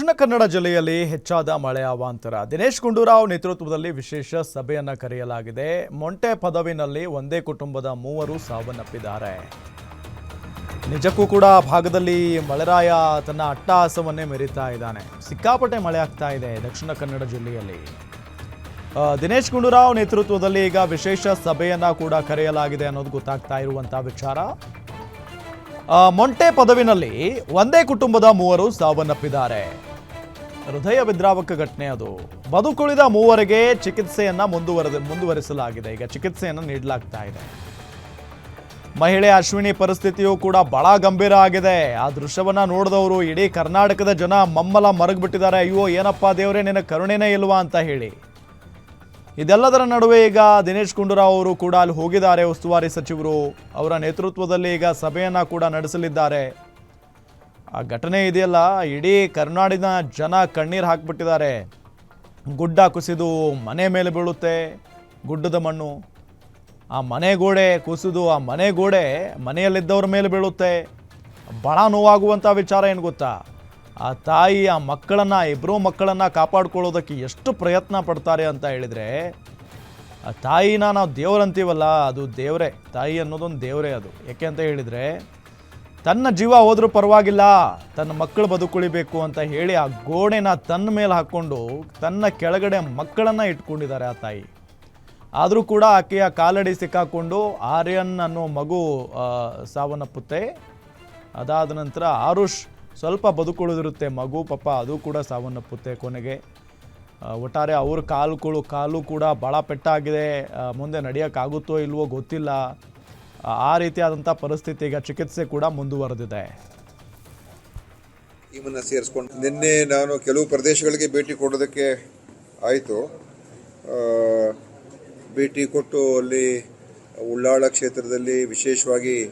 ದಕ್ಷಿಣ ಕನ್ನಡ ಜಿಲ್ಲೆಯಲ್ಲಿ ಹೆಚ್ಚಾದ ಮಳೆ ಅವಾಂತರ. ದಿನೇಶ್ ಗುಂಡೂರಾವ್ ನೇತೃತ್ವದಲ್ಲಿ ವಿಶೇಷ ಸಭೆಯನ್ನು ಕರೆಯಲಾಗಿದೆ. ಮೊಂಟೆ ಪದವಿನಲ್ಲಿ ಒಂದೇ ಕುಟುಂಬದ ಮೂವರು ಸಾವನ್ನಪ್ಪಿದ್ದಾರೆ. ನಿಜಕ್ಕೂ ಕೂಡ ಭಾಗದಲ್ಲಿ ಮಳೆರಾಯ ತನ್ನ ಅಟ್ಟಹಾಸವನ್ನೇ ಮೆರೀತಾ ಇದ್ದಾನೆ. ಸಿಕ್ಕಾಪಟ್ಟೆ ಮಳೆ ಆಗ್ತಾ ಇದೆ ದಕ್ಷಿಣ ಕನ್ನಡ ಜಿಲ್ಲೆಯಲ್ಲಿ. ದಿನೇಶ್ ಗುಂಡೂರಾವ್ ನೇತೃತ್ವದಲ್ಲಿ ಈಗ ವಿಶೇಷ ಸಭೆಯನ್ನು ಕೂಡ ಕರೆಯಲಾಗಿದೆ ಅನ್ನೋದು ಗೊತ್ತಾಗ್ತಾ ಇರುವಂತಹ ವಿಚಾರ. ಮೊಂಟೆ ಪದವಿನಲ್ಲಿ ಒಂದೇ ಕುಟುಂಬದ ಮೂವರು ಸಾವನ್ನಪ್ಪಿದ್ದಾರೆ. ಹೃದಯ ವಿದ್ರಾವಕ ಘಟನೆ ಅದು. ಬದುಕುಳಿದ ಮೂವರಿಗೆ ಚಿಕಿತ್ಸೆಯನ್ನ ಮುಂದುವರೆದ, ಮುಂದುವರಿಸಲಾಗಿದೆ. ಈಗ ಚಿಕಿತ್ಸೆಯನ್ನು ನೀಡಲಾಗ್ತಾ ಇದೆ. ಮಹಿಳೆ ಅಶ್ವಿನಿ ಪರಿಸ್ಥಿತಿಯು ಕೂಡ ಬಹಳ ಗಂಭೀರ ಆಗಿದೆ. ಆ ದೃಶ್ಯವನ್ನ ನೋಡಿದವರು ಇಡೀ ಕರ್ನಾಟಕದ ಜನ ಮಮ್ಮಲ ಮರಗ್ಬಿಟ್ಟಿದ್ದಾರೆ. ಅಯ್ಯೋ, ಏನಪ್ಪ ದೇವರೇ, ನಿನ್ನ ಕರುಣೆನೇ ಇಲ್ವಾ ಅಂತ ಹೇಳಿ. ಇದೆಲ್ಲದರ ನಡುವೆ ಈಗ ದಿನೇಶ್ ಗುಂಡೂರಾವ್ ಅವರು ಕೂಡ ಅಲ್ಲಿ ಹೋಗಿದ್ದಾರೆ. ಉಸ್ತುವಾರಿ ಸಚಿವರು ಅವರ ನೇತೃತ್ವದಲ್ಲಿ ಈಗ ಸಭೆಯನ್ನ ಕೂಡ ನಡೆಸಲಿದ್ದಾರೆ. ಆ ಘಟನೆ ಇದೆಯಲ್ಲ? ಇಡೀ ಕರ್ನಾಡಿನ ಜನ ಕಣ್ಣೀರು ಹಾಕ್ಬಿಟ್ಟಿದ್ದಾರೆ. ಗುಡ್ಡ ಕುಸಿದು ಮನೆ ಮೇಲೆ ಬೀಳುತ್ತೆ ಗುಡ್ಡದ ಮಣ್ಣು. ಆ ಮನೆ ಗೋಡೆ ಕುಸಿದು ಆ ಮನೆ ಗೋಡೆ ಮನೆಯಲ್ಲಿದ್ದವ್ರ ಮೇಲೆ ಬೀಳುತ್ತೆ. ಬಹಳ ನೋವಾಗುವಂಥ ವಿಚಾರ ಏನು ಗೊತ್ತಾ? ಆ ತಾಯಿ, ಆ ಮಕ್ಕಳನ್ನು ಇಬ್ಬರೂ ಮಕ್ಕಳನ್ನು ಕಾಪಾಡ್ಕೊಳ್ಳೋದಕ್ಕೆ ಎಷ್ಟು ಪ್ರಯತ್ನ ಪಡ್ತಾರೆ ಅಂತ ಹೇಳಿದರೆ, ಆ ತಾಯಿನ ನಾವು ದೇವರಂತೀವಲ್ಲ, ಅದು ದೇವರೇ. ತಾಯಿ ಅನ್ನೋದೊಂದು ದೇವರೇ ಅದು. ಯಾಕೆ ಅಂತ ಹೇಳಿದರೆ ತನ್ನ ಜೀವ ಹೋದ್ರೂ ಪರವಾಗಿಲ್ಲ, ತನ್ನ ಮಕ್ಕಳು ಬದುಕುಳಿಬೇಕು ಅಂತ ಹೇಳಿ ಆ ಗೋಡೆನ ತನ್ನ ಮೇಲೆ ಹಾಕ್ಕೊಂಡು ತನ್ನ ಕೆಳಗಡೆ ಮಕ್ಕಳನ್ನು ಇಟ್ಕೊಂಡಿದ್ದಾರೆ ಆ ತಾಯಿ. ಆದರೂ ಕೂಡ ಆಕೆಯ ಕಾಲಡಿ ಸಿಕ್ಕಾಕೊಂಡು ಆರ್ಯನ್ ಅನ್ನೋ ಮಗು ಸಾವನ್ನಪ್ಪುತ್ತೆ. ಅದಾದ ನಂತರ ಆರುಷ್ ಸ್ವಲ್ಪ ಬದುಕುಳಿದಿರುತ್ತೆ ಮಗು, ಪಾಪ ಅದು ಕೂಡ ಸಾವನ್ನಪ್ಪುತ್ತೆ ಕೊನೆಗೆ. ಒಟ್ಟಾರೆ ಅವ್ರ ಕಾಲುಗಳು, ಕಾಲು ಕೂಡ ಭಾಳ ಪೆಟ್ಟಾಗಿದೆ. ಮುಂದೆ ನಡೆಯೋಕ್ಕಾಗುತ್ತೋ ಇಲ್ವೋ ಗೊತ್ತಿಲ್ಲ. ಆ- ರೀತಿಯಾದಂಥ ಪರಿಸ್ಥಿತಿ ಈಗ ಚಿಕಿತ್ಸೆ ಕೂಡ ಮುಂದುವರೆದಿದೆ. ಟೀಮನ್ನ ಸೇರಿಸ್ಕೊಂಡು ನಿನ್ನೆ ನಾನು ಕೆಲವು ಪ್ರದೇಶಗಳಿಗೆ ಭೇಟಿ ಕೊಡೋದಕ್ಕೆ ಆಯಿತು. ಭೇಟಿ ಕೊಟ್ಟು ಅಲ್ಲಿ ಉಳ್ಳಾಳ ಕ್ಷೇತ್ರದಲ್ಲಿ ವಿಶೇಷವಾಗಿ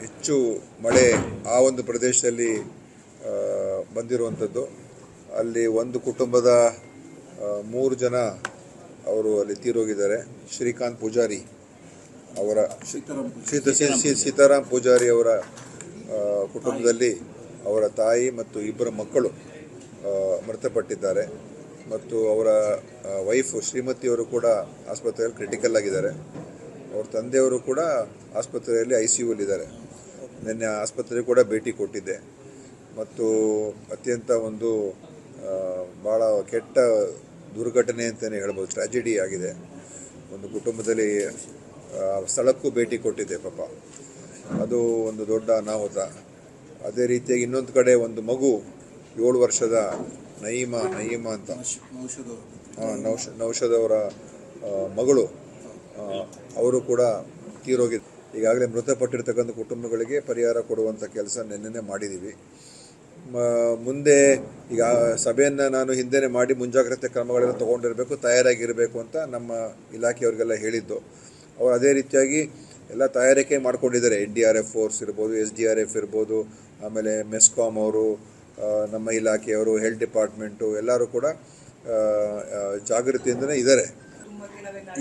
ಹೆಚ್ಚು ಮಳೆ ಆ ಒಂದು ಪ್ರದೇಶದಲ್ಲಿ ಬಂದಿರುವಂಥದ್ದು. ಅಲ್ಲಿ ಒಂದು ಕುಟುಂಬದ ಮೂರು ಜನ ಅವರು ಅಲ್ಲಿ ತೀರೋಗಿದ್ದಾರೆ. ಶ್ರೀಕಾಂತ್ ಪೂಜಾರಿ. ಅವರ ಸೀತ ಸಿ ಸೀತಾರಾಮ್ ಪೂಜಾರಿ. ಅವರ ಕುಟುಂಬದಲ್ಲಿ ಅವರ ತಾಯಿ ಮತ್ತು ಇಬ್ಬರು ಮಕ್ಕಳು ಮೃತಪಟ್ಟಿದ್ದಾರೆ. ಮತ್ತು ಅವರ ವೈಫ್ ಶ್ರೀಮತಿಯವರು ಕೂಡ ಆಸ್ಪತ್ರೆಯಲ್ಲಿ ಕ್ರಿಟಿಕಲ್ ಆಗಿದ್ದಾರೆ. ಅವ್ರ ತಂದೆಯವರು ಕೂಡ ಆಸ್ಪತ್ರೆಯಲ್ಲಿ ಐ ಸಿ ಯುಲ್ಲಿದ್ದಾರೆ ನಿನ್ನೆ ಆಸ್ಪತ್ರೆಗೆ ಕೂಡ ಭೇಟಿ ಕೊಟ್ಟಿದ್ದೆ. ಮತ್ತು ಅತ್ಯಂತ ಒಂದು ಭಾಳ ಕೆಟ್ಟ ದುರ್ಘಟನೆ ಅಂತಲೇ ಹೇಳ್ಬೋದು ಟ್ರ್ಯಾಜಿಡಿ ಆಗಿದೆ. ಒಂದು ಕುಟುಂಬದಲ್ಲಿ ಸ್ಥಳಕ್ಕೂ ಭೇಟಿ ಕೊಟ್ಟಿದ್ದೆ ಪಾಪ. ಅದು ಒಂದು ದೊಡ್ಡ ಅನಾಹುತ. ಅದೇ ರೀತಿಯಾಗಿ ಇನ್ನೊಂದು ಕಡೆ ಒಂದು ಮಗು ಏಳು ವರ್ಷದ ನಯೀಮ ನಯೀಮ ಅಂತ. ನೌಷ ನೌಷದವರ ಮಗಳು ಅವರು ಕೂಡ ತೀರೋಗಿದ್ದು ಈಗಾಗಲೇ ಮೃತಪಟ್ಟಿರ್ತಕ್ಕಂಥ ಕುಟುಂಬಗಳಿಗೆ ಪರಿಹಾರ ಕೊಡುವಂಥ ಕೆಲಸ ನಿನ್ನೆ ಮಾಡಿದ್ದೀವಿ ಮುಂದೆ ಈಗ ಸಭೆಯನ್ನು ನಾನು ಹಿಂದೆನೇ ಮಾಡಿ ಮುಂಜಾಗ್ರತೆ ಕ್ರಮಗಳನ್ನು ತಗೊಂಡಿರಬೇಕು, ತಯಾರಾಗಿರಬೇಕು ಅಂತ ನಮ್ಮ ಇಲಾಖೆಯವರಿಗೆಲ್ಲ ಹೇಳಿದ್ದು. ಅವರು ಅದೇ ರೀತಿಯಾಗಿ ಎಲ್ಲ ತಯಾರಿಕೆ ಮಾಡ್ಕೊಂಡಿದ್ದಾರೆ. N D R F force ಇರ್ಬೋದು ಎಸ್ ಡಿ ಆರ್ ಎಫ್ ಇರ್ಬೋದು, ಆಮೇಲೆ ಮೆಸ್ಕಾಮ್ ಅವರು ನಮ್ಮ ಇಲಾಖೆಯವರು ಹೆಲ್ತ್ ಡಿಪಾರ್ಟ್ಮೆಂಟು ಎಲ್ಲರೂ ಕೂಡ ಜಾಗೃತಿಯಿಂದನೇ ಇದ್ದಾರೆ.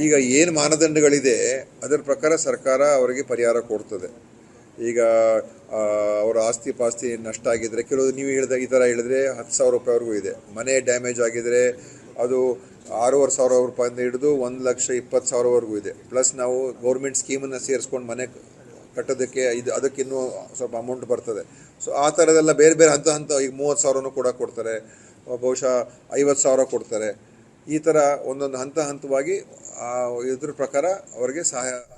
ಈಗ ಏನು ಮಾನದಂಡಗಳಿದೆ, ಅದರ ಪ್ರಕಾರ ಸರ್ಕಾರ ಅವರಿಗೆ ಪರಿಹಾರ ಕೊಡ್ತದೆ. ಈಗ ಅವರ ಆಸ್ತಿ ಪಾಸ್ತಿ ನಷ್ಟ ಆಗಿದ್ದರೆ ಕೆಲವು ನೀವು ಹೇಳಿದ ಈ ಥರ ಹೇಳಿದ್ರೆ ಹತ್ತು ಸಾವಿರ ರೂಪಾಯಿವರೆಗೂ ಇದೆ. ಮನೆ ಡ್ಯಾಮೇಜ್ ಆಗಿದರೆ ಅದು ಆರೂವರೆ ಸಾವಿರ ರೂಪಾಯಿಂದ ಹಿಡಿದು ಒಂದು ಲಕ್ಷ ಇಪ್ಪತ್ತು ಸಾವಿರವರೆಗೂ ಇದೆ. ಪ್ಲಸ್ ನಾವು ಗೌರ್ಮೆಂಟ್ ಸ್ಕೀಮನ್ನು ಸೇರಿಸ್ಕೊಂಡು ಮನೆ ಕಟ್ಟೋದಕ್ಕೆ ಇದು ಅದಕ್ಕಿನ್ನೂ ಸ್ವಲ್ಪ ಅಮೌಂಟ್ ಬರ್ತದೆ. ಸೊ ಆ ಥರದೆಲ್ಲ ಬೇರೆ ಬೇರೆ ಹಂತ ಹಂತ ಈಗ ಮೂವತ್ತು ಸಾವಿರನೂ ಕೂಡ ಕೊಡ್ತಾರೆ. ಬಹುಶಃ ಐವತ್ತು ಸಾವಿರ ಕೊಡ್ತಾರೆ. ಈ ಥರ ಒಂದೊಂದು ಹಂತ ಹಂತವಾಗಿ ಇದ್ರ ಪ್ರಕಾರ ಅವರಿಗೆ ಸಹಾಯ